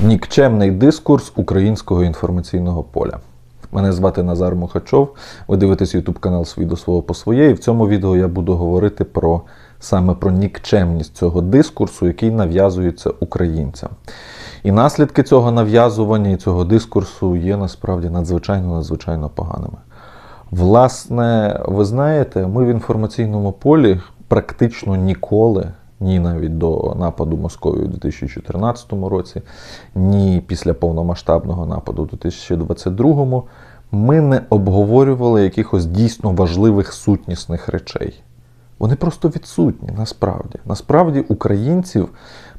Нікчемний дискурс українського інформаційного поля. Мене звати Назар Мухачов. Ви дивитесь YouTube канал «Свій до свого по своє. І в цьому відео я буду говорити про саме про нікчемність цього дискурсу, який нав'язується українцям. І наслідки цього нав'язування і цього дискурсу є насправді надзвичайно надзвичайно поганими. Власне, ви знаєте, ми в інформаційному полі практично ніколи, ні навіть до нападу Московії у 2014 році, ні після повномасштабного нападу у 2022, ми не обговорювали якихось дійсно важливих сутнісних речей. Вони просто відсутні насправді. Насправді українців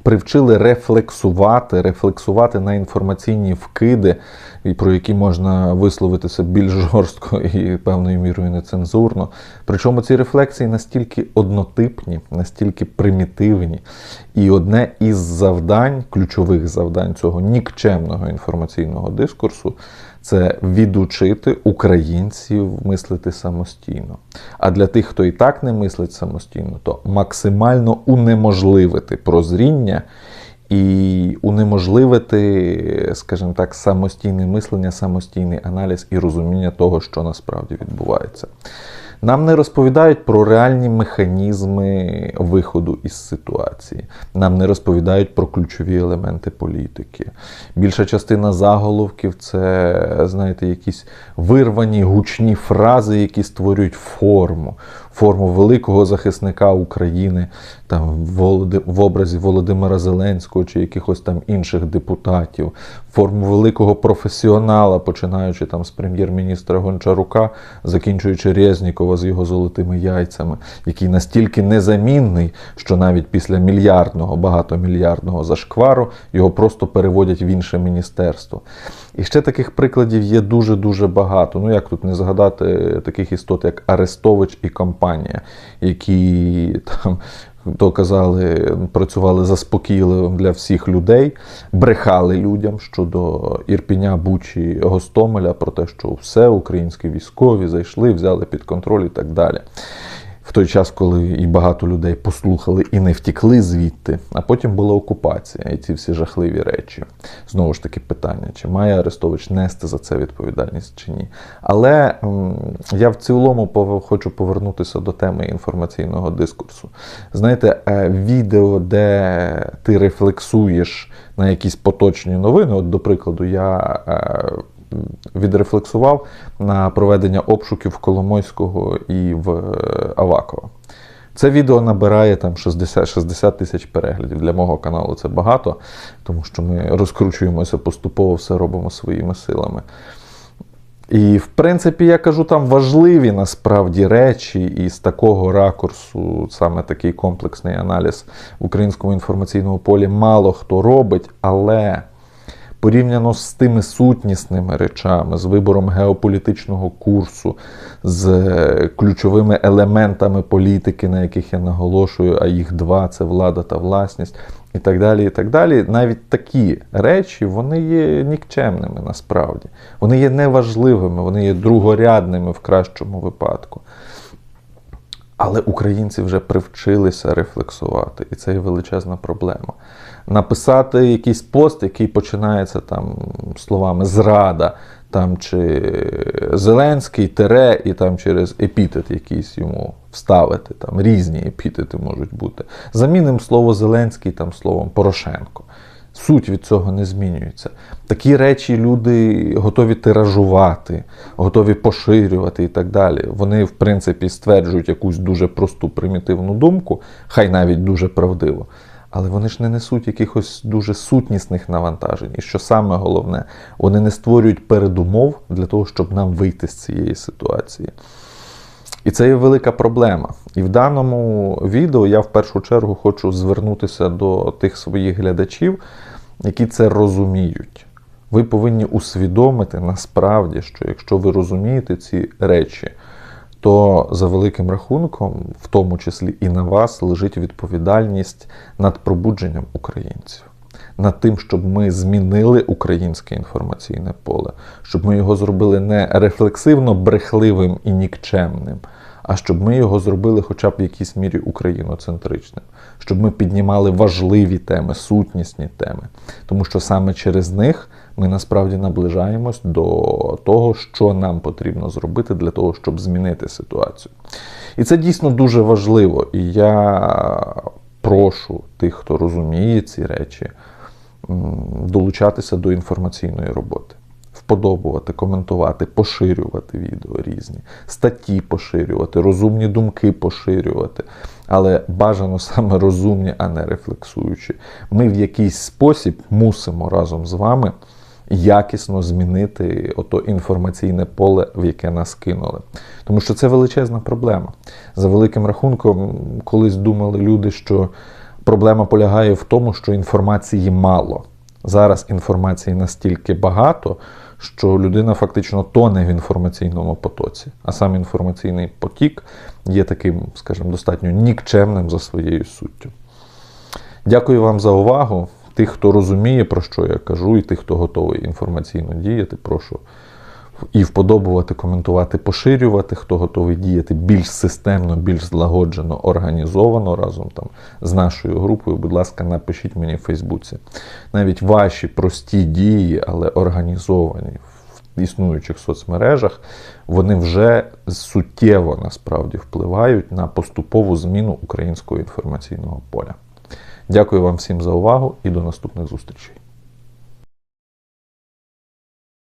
привчили рефлексувати, рефлексувати на інформаційні вкиди, і про які можна висловитися більш жорстко і певною мірою нецензурно. Причому ці рефлексії настільки однотипні, настільки примітивні. І одне із завдань, ключових завдань цього нікчемного інформаційного дискурсу це відучити українців мислити самостійно. А для тих, хто і так не мислить самостійно, то максимально унеможливити прозріння і унеможливити, скажімо так, самостійне мислення, самостійний аналіз і розуміння того, що насправді відбувається. Нам не розповідають про реальні механізми виходу із ситуації. Нам не розповідають про ключові елементи політики. Більша частина заголовків це, знаєте, якісь вирвані гучні фрази, які створюють форму, форму великого захисника України, там в образі Володимира Зеленського чи якихось там інших депутатів, форму великого професіонала, починаючи там з прем'єр-міністра Гончарука, закінчуючи Резнікова з його золотими яйцями, який настільки незамінний, що навіть після мільярдного, багатомільярдного зашквару його просто переводять в інше міністерство. І ще таких прикладів є дуже-дуже багато. Ну як тут не згадати таких істот, як Арестович і компанія, які там. То казали, працювали заспокійливим для всіх людей, брехали людям щодо Ірпіня, Бучі, Гостомеля про те, що все українські військові зайшли, взяли під контроль і так далі в той час, коли і багато людей послухали і не втікли звідти, а потім була окупація і ці всі жахливі речі. Знову ж таки, питання, чи має Арестович нести за це відповідальність чи ні. Але я в цілому хочу повернутися до теми інформаційного дискурсу. Знаєте, е, відео, де ти рефлексуєш на якісь поточні новини, от, до прикладу, я. Відрефлексував на проведення обшуків Коломойського і в е, Авакова. Це відео набирає там 60 60 тисяч переглядів. Для мого каналу це багато, тому що ми розкручуємося поступово, все робимо своїми силами. І, в принципі, я кажу, там важливі насправді речі, і з такого ракурсу, саме такий комплексний аналіз в українському інформаційному полі мало хто робить, але порівняно з тими сутнісними речами, з вибором геополітичного курсу, з е, ключовими елементами політики, на яких я наголошую, а їх два це влада та власність. І так далі, і так далі. Навіть такі речі вони є нікчемними насправді. Вони є неважливими, вони є другорядними в кращому випадку. Але українці вже привчилися рефлексувати, і це є величезна проблема. Написати якийсь пост, який починається там словами зрада, там чи Зеленський, тере, і там через епітет якийсь йому вставити. Там різні епітети можуть бути. Замінимо слово Зеленський там словом Порошенко. Суть від цього не змінюється. Такі речі люди готові тиражувати, готові поширювати і так далі. Вони, в принципі, стверджують якусь дуже просту примітивну думку, хай навіть дуже правдиво. Але вони ж не несуть якихось дуже сутнісних навантажень. І що саме головне, вони не створюють передумов для того, щоб нам вийти з цієї ситуації. І це є велика проблема. І в даному відео я в першу чергу хочу звернутися до тих своїх глядачів, які це розуміють. Ви повинні усвідомити насправді, що якщо ви розумієте ці речі, то за великим рахунком, в тому числі і на вас, лежить відповідальність над пробудженням українців, над тим, щоб ми змінили українське інформаційне поле, щоб ми його зробили не рефлексивно брехливим і нікчемним а щоб ми його зробили хоча б в якійсь мірі україноцентричним, щоб ми піднімали важливі теми, сутнісні теми. Тому що саме через них ми насправді наближаємось до того, що нам потрібно зробити для того, щоб змінити ситуацію. І це дійсно дуже важливо. І я прошу тих, хто розуміє ці речі, долучатися до інформаційної роботи. Вподобувати, коментувати, поширювати відео різні, статті поширювати, розумні думки поширювати. Але бажано саме розумні, а не рефлексуючі. Ми в якийсь спосіб мусимо разом з вами якісно змінити ото інформаційне поле, в яке нас кинули. Тому що це величезна проблема. За великим рахунком, колись думали люди, що проблема полягає в тому, що інформації мало. Зараз інформації настільки багато, що людина фактично тоне в інформаційному потоці, а сам інформаційний потік є таким, скажімо, достатньо нікчемним за своєю суттю. Дякую вам за увагу. Тих, хто розуміє, про що я кажу, і тих, хто готовий інформаційно діяти, прошу і вподобувати, коментувати, поширювати, хто готовий діяти більш системно, більш злагоджено, організовано разом там з нашою групою. Будь ласка, напишіть мені в Фейсбуці. Навіть ваші прості дії, але організовані в існуючих соцмережах, вони вже суттєво насправді впливають на поступову зміну українського інформаційного поля. Дякую вам всім за увагу і до наступних зустрічей.